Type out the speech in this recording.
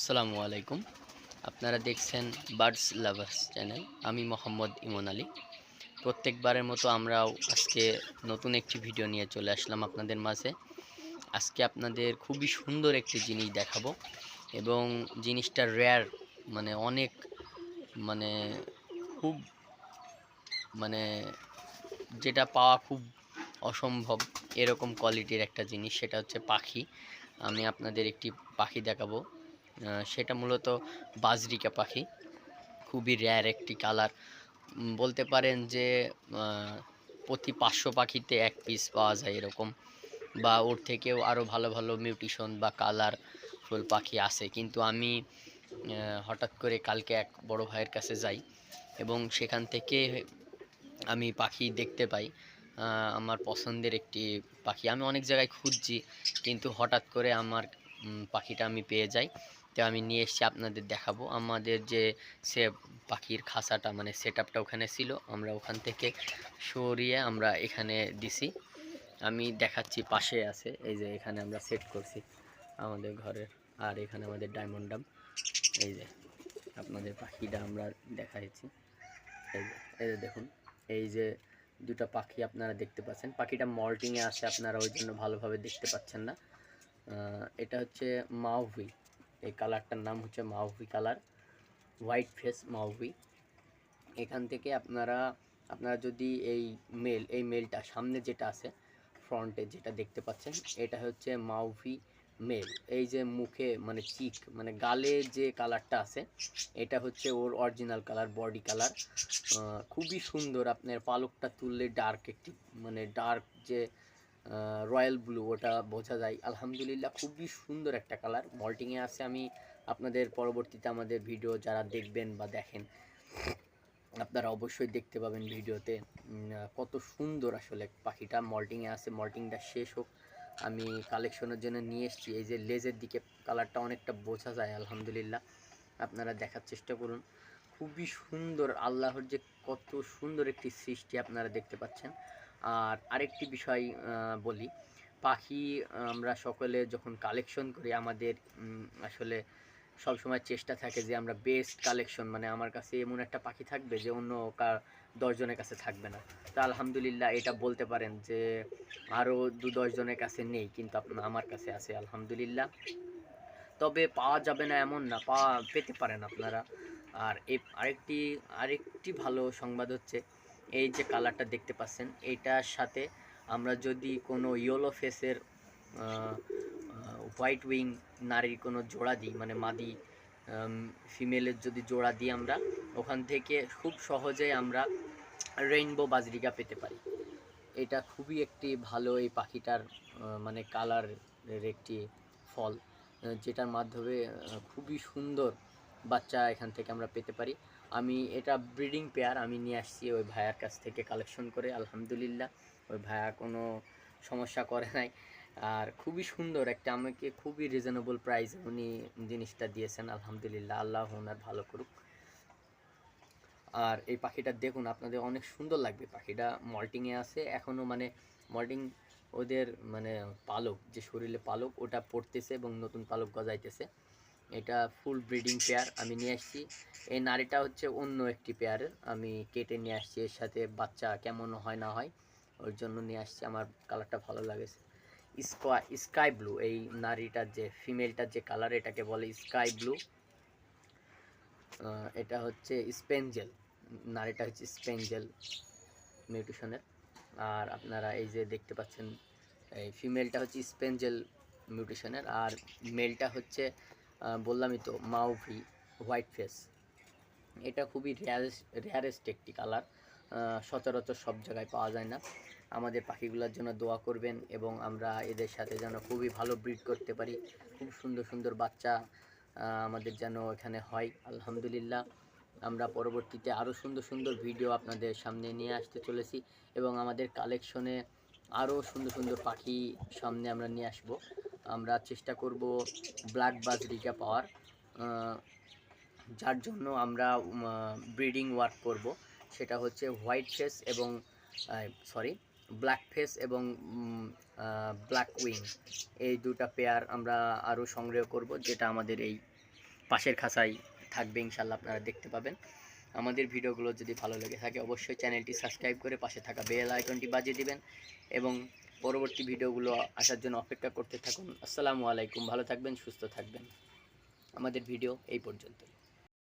আসসালামু আলাইকুম। আপনারা দেখছেন বার্ডস লাভার্স চ্যানেল। আমি মোহাম্মদ ইমন আলী। প্রত্যেকবারের মতো আমরাও আজকে নতুন একটি ভিডিও নিয়ে চলে আসলাম আপনাদের মাঝে। আজকে আপনাদের খুবই সুন্দর একটি জিনিস দেখাবো এবং জিনিসটা রেয়ার মানে অনেক মানে খুব মানে যেটা পাওয়া খুব অসম্ভব এরকম কোয়ালিটির একটা জিনিস, সেটা হচ্ছে পাখি। আমি আপনাদের একটি পাখি দেখাবো। সেটা মূলত বাজরিকা পাখি। খুবই রেয়ার একটি কালার বলতে পারেন যে প্রতি পাঁচশো পাখিতে এক পিস পাওয়া যায় এরকম। বা ওর থেকেও আরও ভালো ভালো মিউটিশন বা কালার ফুল পাখি আছে কিন্তু আমি হঠাৎ করে কালকে এক বড় ভাইয়ের কাছে যাই এবং সেখান থেকে আমি পাখি দেখতে পাই। আমার পছন্দের একটি পাখি। আমি অনেক জায়গায় খুঁজছি, কিন্তু হঠাৎ করে আমার পাখিটা আমি পেয়ে যাই। তো আমি নিয়ে এসেছি আপনাদের দেখাবো। আমাদের যে সে পাখির খাসাটা মানে সেট ওখানে ছিল, আমরা ওখান থেকে সরিয়ে আমরা এখানে দিছি। আমি দেখাচ্ছি পাশে আছে, এই যে এখানে আমরা সেট করছি আমাদের ঘরের, আর এখানে আমাদের ডায়মন্ড ডাম এই যে আপনাদের পাখিটা আমরা দেখাইছি। এই যে এই যে দেখুন, এই যে দুটো পাখি আপনারা দেখতে পাচ্ছেন। পাখিটা মল্টিংয়ে আছে, আপনারা ওই জন্য ভালোভাবে দেখতে পাচ্ছেন না। এটা হচ্ছে মাউভি এই কালারটার নাম হচ্ছে mauve colour. White face mauve এখান থেকে আপনারা আপনারা যদি এই মেল, এই মেলটা সামনে যেটা আছে, ফ্রন্টে যেটা দেখতে পাচ্ছেন, এটা হচ্ছে মাউভি মেল। এই যে মুখে মানে চিক মানে গালে যে কালারটা আছে, এটা হচ্ছে ওর অরিজিনাল কালার বডি কালার। খুবই সুন্দর আপনার পালকটা তুললে ডার্ক একটি মানে ডার্ক যে রয়্যাল ব্লু, ওটা বোঝা যায়। আলহামদুলিল্লাহ, খুবই সুন্দর একটা কালার। মল্টিংয়ে আছে, আমি আপনাদের পরবর্তীতে আমাদের ভিডিও যারা দেখবেন বা দেখেন, আপনারা অবশ্যই দেখতে পাবেন ভিডিওতে কত সুন্দর আসলে পাখিটা। মল্টিংয়ে আছে, মল্টিংটা শেষ হোক, আমি কালেকশনের জন্য নিয়ে এসেছি। এই যে লেজের দিকে কালারটা অনেকটা বোঝা যায়, আলহামদুলিল্লাহ। আপনারা দেখার চেষ্টা করুন। খুবই সুন্দর, আল্লাহর যে কত সুন্দর একটি সৃষ্টি আপনারা দেখতে পাচ্ছেন। আর আরেকটি বিষয় বলি। পাখি, আমরা সকলে যখন কালেকশন করি, আমাদের আসলে সব সময় চেষ্টা থাকে যে আমরা বেস্ট কালেকশন মানে আমার কাছে এমন একটা পাখি থাকবে যে অন্য কার দশজনের কাছে থাকবে না। তা আলহামদুলিল্লাহ এটা বলতে পারেন যে আরও দু দশজনের কাছে নেই, কিন্তু আপনার আমার কাছে আছে, আলহামদুলিল্লাহ। তবে পাওয়া যাবে না এমন না পাওয়া পেতে পারেন আপনারা। আর এই আরেকটি আরেকটি ভালো সংবাদ হচ্ছে এই যে কালারটা দেখতে পাচ্ছেন এইটার সাথে আমরা যদি কোনো ইয়েলো ফেসের হোয়াইট উইং নারীর কোনো জোড়া দিই মানে মাদি ফিমেলের যদি জোড়া দিই আমরা, ওখান থেকে খুব সহজেই আমরা রেইনবো বাজরিকা পেতে পারি। এটা খুবই একটি ভালো এই পাখিটার মানে কালারের একটি ফল যেটার মাধ্যমে খুবই সুন্দর বাচ্চা এখান থেকে আমরা পেতে পারি। আমি এটা ব্রিডিং পেয়ার আমি নিয়ে আসছি ওই ভাইয়ার কাছ থেকে কালেকশন করে, আলহামদুলিল্লাহ। ওই ভাইয়া কোনো সমস্যা করে নাই। আর খুবই সুন্দর একটা, আমাকে খুবই রিজনেবল প্রাইস উনি জিনিসটা দিয়েছেন, আলহামদুলিল্লাহ। আল্লাহ ওনার ভালো করুক। আর এই পাখিটা দেখুন, আপনাদের অনেক সুন্দর লাগবে। পাখিটা মল্টিংয়ে আছে এখনও মানে মল্টিং ওদের মানে পালক, যে শরীরে পালক, ওটা পড়তেছে এবং নতুন পালক গজাইতেছে। এটা ফুল ব্রিডিং পেয়ার আমি নিয়ে আসছি। এই নারীটা হচ্ছে অন্য একটি পেয়ারের আমি কেটে নিয়ে আসছি, এর সাথে বাচ্চা কেমন হয় না হয়, ওর জন্য নিয়ে আসছি। আমার কালারটা ভালো লাগেছে। স্কোয়া স্কাই ব্লু এই নারীটার যে ফিমেলটার যে কালার এটাকে বলে স্কাই ব্লু এটা হচ্ছে স্পেঞ্জেল নারীটা হচ্ছে স্পেঞ্জেল মিউটেশনের আর আপনারা এই যে দেখতে পাচ্ছেন, এই ফিমেলটা হচ্ছে স্পেঞ্জেল মিউটেশনের আর মেলটা হচ্ছে বললামই তো, মাউভি, হোয়াইট ফেস। এটা খুবই রেয়ারেস্ট রেয়ারেস্ট একটি কালার। সচরাচর সব জায়গায় পাওয়া যায় না। আমাদের পাখিগুলোর জন্য দোয়া করবেন এবং আমরা এদের সাথে যেন খুবই ভালো ব্রিড করতে পারি। খুব সুন্দর সুন্দর বাচ্চা আমাদের যেন এখানে হয়। আলহামদুলিল্লাহ, আমরা পরবর্তীতে আরও সুন্দর সুন্দর ভিডিও আপনাদের সামনে নিয়ে আসতে চলেছি এবং আমাদের কালেকশনে আরও সুন্দর সুন্দর পাখি সামনে আমরা নিয়ে আসব। আমরা চেষ্টা করব ব্ল্যাক বাজরিকা পাওয়ার যার জন্য আমরা ব্রিডিং ওয়ার্ক করব। সেটা হচ্ছে হোয়াইট ফেস এবং সরি ব্ল্যাক ফেস এবং ব্ল্যাক উইং এই দুটা পেয়ার আমরা আরও সংগ্রহ করব, যেটা আমাদের এই পাশের খাঁচায় থাকবে ইনশাল্লাহ আপনারা দেখতে পাবেন। আমাদের ভিডিওগুলো যদি ভালো লেগে থাকে, অবশ্যই চ্যানেলটি সাবস্ক্রাইব করে পাশে থাকা বেল আইকনটি বাজিয়ে দিবেন এবং পরবর্তী ভিডিওগুলো আসার জন্য অপেক্ষা করতে থাকুন। আসসালামু আলাইকুম। ভালো থাকবেন, সুস্থ থাকবেন। আমাদের ভিডিও এই পর্যন্ত